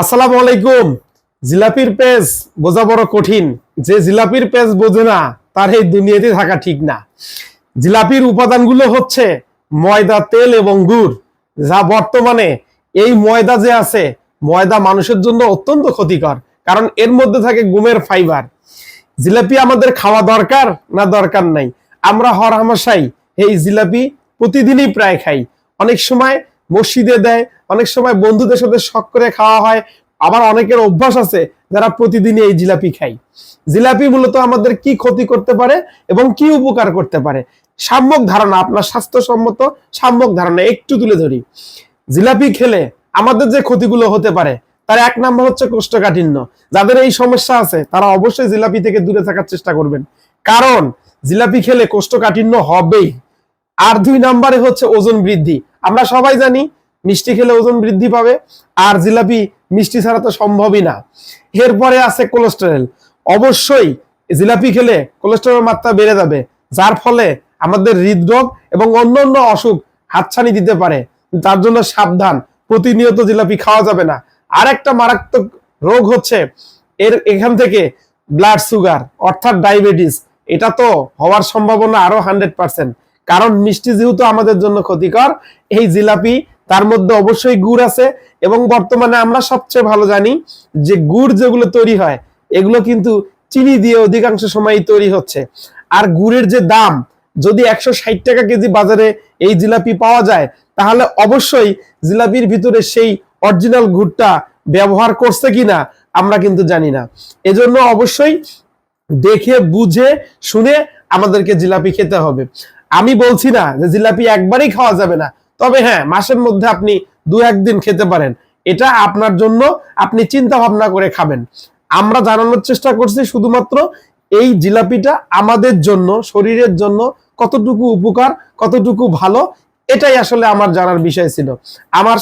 আসসালামু আলাইকুম। জিলাপির পেজ বোঝা বড় কঠিন। যে জিলাপির পেজ বোঝে না, তার এই দুনিয়াতে থাকা ঠিক না। জিলাপির উপাদানগুলো হচ্ছে ময়দা, তেল এবং গুড়, যা বর্তমানে এই ময়দা যে আছে, ময়দা মানুষের জন্য অত্যন্ত ক্ষতিকর, কারণ এর মধ্যে থাকে গুমের ফাইবার। জিলাপি আমাদের খাওয়া দরকার না দরকার নাই? আমরা হর হামেশাই এই জিলাপি প্রতিদিনই প্রায় খাই। অনেক সময় মসজিদে দেয়, অনেক সময় বন্ধুদের সাথে শখ করে খাওয়া হয়। আবার অনেকের অভ্যাস আছে, যারা প্রতিদিনই এই জিলাপি খাই জিলাপি মূলত আমাদের কি ক্ষতি করতে পারে এবং কি উপকার করতে পারে? সাম্যক ধারণা, আপনার স্বাস্থ্যসম্মত সাম্যক ধারণা, একটু তুলে ধরি। জিলাপি খেলে আমাদের যে ক্ষতিগুলো হতে পারে, তার এক নাম্বার হচ্ছে কোষ্ঠকাঠিন্য। যাদের এই সমস্যা আছে, তারা অবশ্যই জিলাপি থেকে দূরে থাকার চেষ্টা করবেন। কারণ, জিলাপি খেলে কোষ্ঠকাঠিন্য হবেই। আর দুই নাম্বারে হচ্ছে ওজন বৃদ্ধি। আমরা সবাই জানি মিষ্টি খেলে ওজন বৃদ্ধি পাবে, আর জিলাপি মিষ্টি ছাড়া তো সম্ভবই না। এরপরে আছে কোলেস্টেরল অবশ্যই জিলাপি খেলে কোলেস্টেরল মাত্রা বেড়ে যাবে, যার ফলে আমাদের হৃদরোগ এবং অন্যান্য অসুখ হাতছানি দিতে পারে। তার জন্য সাবধান, প্রতিনিয়ত জিলাপি খাওয়া যাবে না। আর একটা মারাত্মক রোগ হচ্ছে এর এখান থেকে ব্লাড সুগার অর্থাৎ ডায়াবেটিস এটা তো হওয়ার সম্ভাবনা আরও হান্ড্রেড পার্সেন্ট কারণ মিষ্টি যেহেতু আমাদের জন্য ক্ষতিকর, এই জিলাপি তার মধ্যে অবশ্যই গুড় আছে এবং বর্তমানে আমরা সবচেয়ে ভালো জানি যে গুড় যেগুলো তৈরি হয়, এগুলো কিন্তু চিনি দিয়ে অধিকাংশ সময়ই তৈরি হচ্ছে। আর গুড়ের যে দাম, যদি একশো ষাট টাকা কেজি বাজারে এই জিলাপি পাওয়া যায়, তাহলে অবশ্যই জিলাপির ভিতরে সেই অরিজিনাল গুড়টা ব্যবহার করছে কিনা আমরা কিন্তু জানি না। এজন্য অবশ্যই দেখে, বুঝে, শুনে আমাদেরকে জিলাপি খেতে হবে। আমি বলছি না যে জিলাপি একবারই খাওয়া যাবে না। তবে হ্যাঁ মাসের মধ্যে আপনি দু একদিন খেতে পারেন। এটা আপনার জন্য আপনি চিন্তা ভাবনা করে খাবেন। আমরা জানানোর চেষ্টা করছি শুধুমাত্র এই জিলাপিটা আমাদের জন্য, শরীরের জন্য কতটুকু উপকার, কতটুকু ভালো, এটাই আসলে আমার জানার বিষয় ছিল। আমার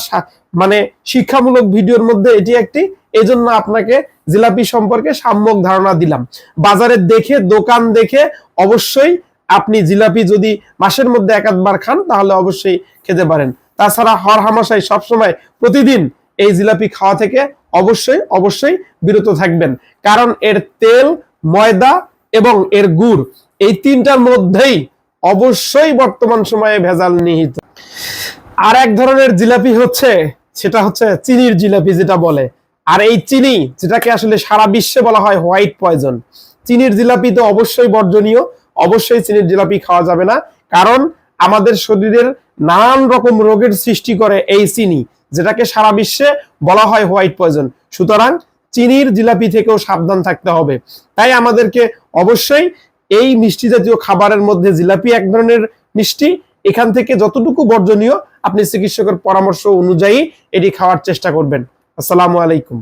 মানে শিক্ষামূলক ভিডিওর মধ্যে এটি একটি, এজন্য আপনাকে জিলাপি সম্পর্কে সাম্যক ধারণা দিলাম। বাজারে দেখে, দোকান দেখে অবশ্যই আপনি জিলাপি যদি মাসের মধ্যে এক আধবার খান, তাহলে অবশ্যই খেতে পারেন। তাছাড়া হর হামাশাই সবসময় প্রতিদিন এই জিলাপি খাওয়া থেকে অবশ্যই অবশ্যই বিরত থাকবেন। কারণ এর তেল, ময়দা এবং এর গুড় এই তিনটার মধ্যেই অবশ্যই বর্তমান সময়ে ভেজাল নিহিত। আর এক ধরনের জিলাপি হচ্ছে, সেটা হচ্ছে চিনির জিলাপি যেটা বলে। আর এই চিনি, যেটাকে আসলে সারা বিশ্বে বলা হয় হোয়াইট পয়জন, চিনির জিলাপি তো অবশ্যই বর্জনীয়। অবশ্যই চিনির জিলাপি খাওয়া যাবে না, কারণ আমাদের শরীরের নানান রকম রোগের সৃষ্টি করে এই চিনি, যেটাকে সারা বিশ্বে বলা হয় হোয়াইট পয়জন সুতরাং চিনির জিলাপি থেকেও সাবধান থাকতে হবে। তাই আমাদেরকে অবশ্যই এই মিষ্টি জাতীয় খাবারের মধ্যে জিলাপি এক ধরনের মিষ্টি, এখান থেকে যতটুকু বর্জনীয় আপনি চিকিৎসকের পরামর্শ অনুযায়ী এটি খাওয়ার চেষ্টা করবেন। আসসালামু আলাইকুম।